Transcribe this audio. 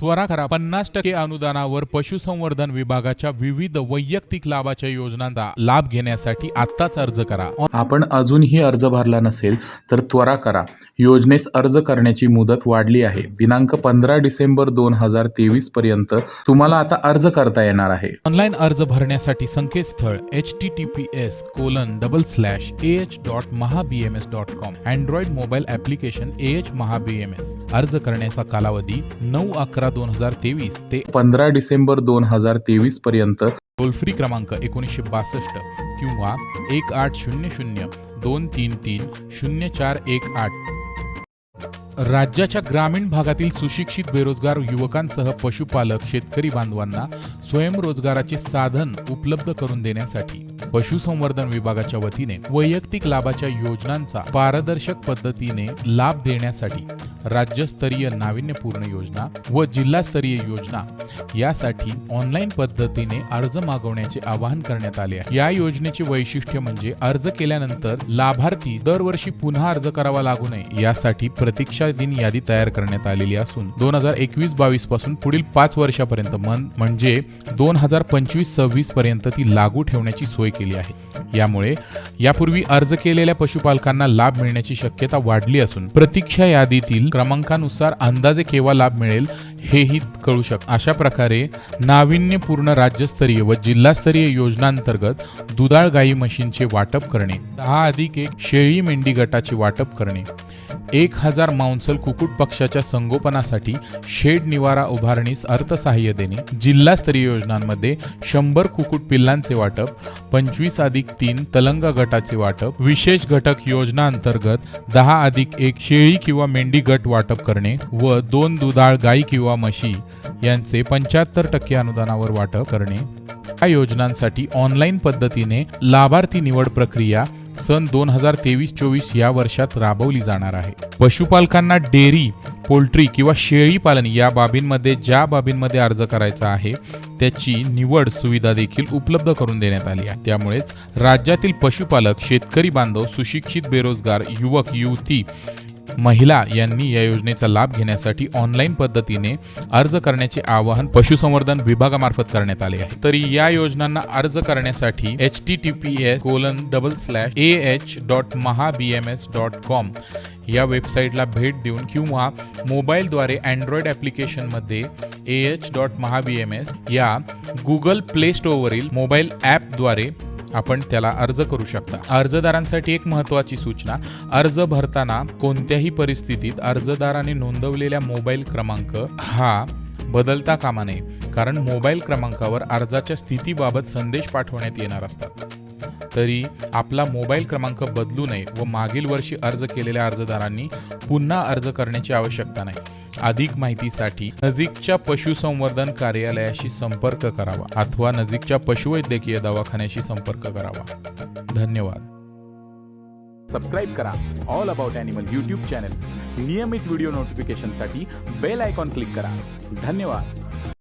त्वरा करा पन्नास टक्के अनुदानावर पशुसंवर्धन विभागाच्या विविध वैयक्तिक लाभाच्या योजनांचा लाभ घेण्यासाठी आत्ताच अर्ज करा. आपण अजूनही अर्ज भरला नसेल तर त्वरा करा योजनेस अर्ज करण्याची मुदत वाढली आहे. दिनांक पंधरा डिसेंबर दोन हजार तेवीस पर्यंत तुम्हाला आता अर्ज करता येणार आहे. ऑनलाईन अर्ज भरण्यासाठी संकेतस्थळ H T T P S colon double slash A H dot Maha B M S dot com Android mobile application A H Maha B M S. अर्ज करण्याचा कालावधी नऊ अकरा दोन हजार तेवीस ते पंधरा डिसेंबर दोन हजार तेवीस पर्यंत. टोल फ्री क्रमांक एकोणीसशे बासष्ट किंवा एक आठ शून्य शून्य दोन तीन तीन शून्य चार एक आठ. राज्याच्या ग्रामीण भागातील सुशिक्षित बेरोजगार युवकांसह पशुपालक शेतकरी बांधवांना स्वयंरोजगाराचे साधन उपलब्ध करून देण्यासाठी. पशुसंवर्धन विभागाच्या वतीने वैयक्तिक लाभाच्या योजनांचा पारदर्शक पद्धतीने लाभ देण्यासाठी राज्यस्तरीय नाविन्यपूर्ण योजना व जिल्हास्तरीय योजना यासाठी ऑनलाईन पद्धतीने अर्ज मागवण्याचे आवाहन करण्यात आले आहे. या योजनेचे वैशिष्ट्य म्हणजे अर्ज केल्यानंतर लाभार्थी दरवर्षी पुन्हा अर्ज करावा लागू नये यासाठी प्रतीक्षा दिन यादी तयार करण्यात आलेली असून दोन हजार एकवीस बावीसपासून पुढील पाच वर्षापर्यंत मन म्हणजे दोन हजार पंचवीस सव्वीस पर्यंत ती लागू ठेवण्याची सोय केली आहे. यामुळे यापूर्वी अर्ज केलेल्या पशुपालकांना लाभ मिळण्याची शक्यता वाढली असून प्रतीक्षा यादीतील क्रमांकानुसार अंदाजे केव्हा लाभ मिळेल हेही कळू शक अशा प्रकारे नाविन्यपूर्ण राज्यस्तरीय व जिल्हास्तरीय योजनांतर्गत दुधाळ गाई म्हशींचे वाटप करणे दहा अधिक एक शेळी मेंढी गटाचे वाटप करणे एक हजार मांसल कुकुट पक्षाच्या संगोपनासाठी शेड निवारा उभारणीस अर्थसहाय्य देणे जिल्हास्तरीय योजनांमध्ये शंभर कुकुट पिल्लांचे वाटप पंचवीस अधिक तीन तलंग गटाचे वाटप विशेष घटक योजना अंतर्गत दहा अधिक एक शेळी किंवा मेंढी गट वाटप करणे व दोन दुधाळ गाई किंवा म्हशी यांचे पंच्याहत्तर टक्के अनुदानावर वाटप करणे. या योजनांसाठी ऑनलाईन पद्धतीने लाभार्थी निवड प्रक्रिया सन दोन हजार तेवीस चोवीस या वर्षात राबवली जाणार आहे. पशुपालकांना डेअरी पोल्ट्री किंवा शेळी पालन या बाबींमध्ये ज्या बाबींमध्ये अर्ज करायचा आहे त्याची निवड सुविधा देखील उपलब्ध करून देण्यात आली आहे. त्यामुळेच राज्यातील पशुपालक शेतकरी बांधव सुशिक्षित बेरोजगार युवक युवती महिला यांनी या योजनेचा लाभ घेण्यासाठी ऑनलाईन पद्धतीने अर्ज करण्याचे आवाहन पशुसंवर्धन विभागामार्फत करण्यात आले आहे. तरी या योजनांना अर्ज करण्यासाठी H T T P S colon double slash A H dot Maha B M S dot com या वेबसाईटला भेट देऊन किंवा मोबाईलद्वारे Android ॲप्लिकेशनमध्ये A H dot Maha B M S या गुगल प्ले स्टोअरवरील मोबाईल ॲपद्वारे आपण त्याला अर्ज करू शकता. अर्जदारांसाठी एक महत्त्वाची सूचना अर्ज भरताना कोणत्याही परिस्थितीत अर्जदाराने नोंदवलेल्या मोबाईल क्रमांक हा बदलता कामा नये कारण मोबाईल क्रमांकावर अर्जाच्या स्थितीबाबत संदेश पाठवण्यात येणार असतात. तरी आपला मोबाईल क्रमांक बदलू नये व मागील वर्षी अर्ज केलेल्या अर्जदारांनी पुन्हा अर्ज करण्याची आवश्यकता नाही. अधिक माहितीसाठी नजीकच्या पशुसंवर्धन कार्यालयाशी संपर्क करावा अथवा नजीकच्या पशुवैद्यकीय दवाखान्याशी संपर्क करावा. धन्यवाद. सबस्क्राईब करा. All about animal YouTube channel नियमित व्हिडिओ नोटिफिकेशनसाठी बेल आयकॉन क्लिक करा. धन्यवाद.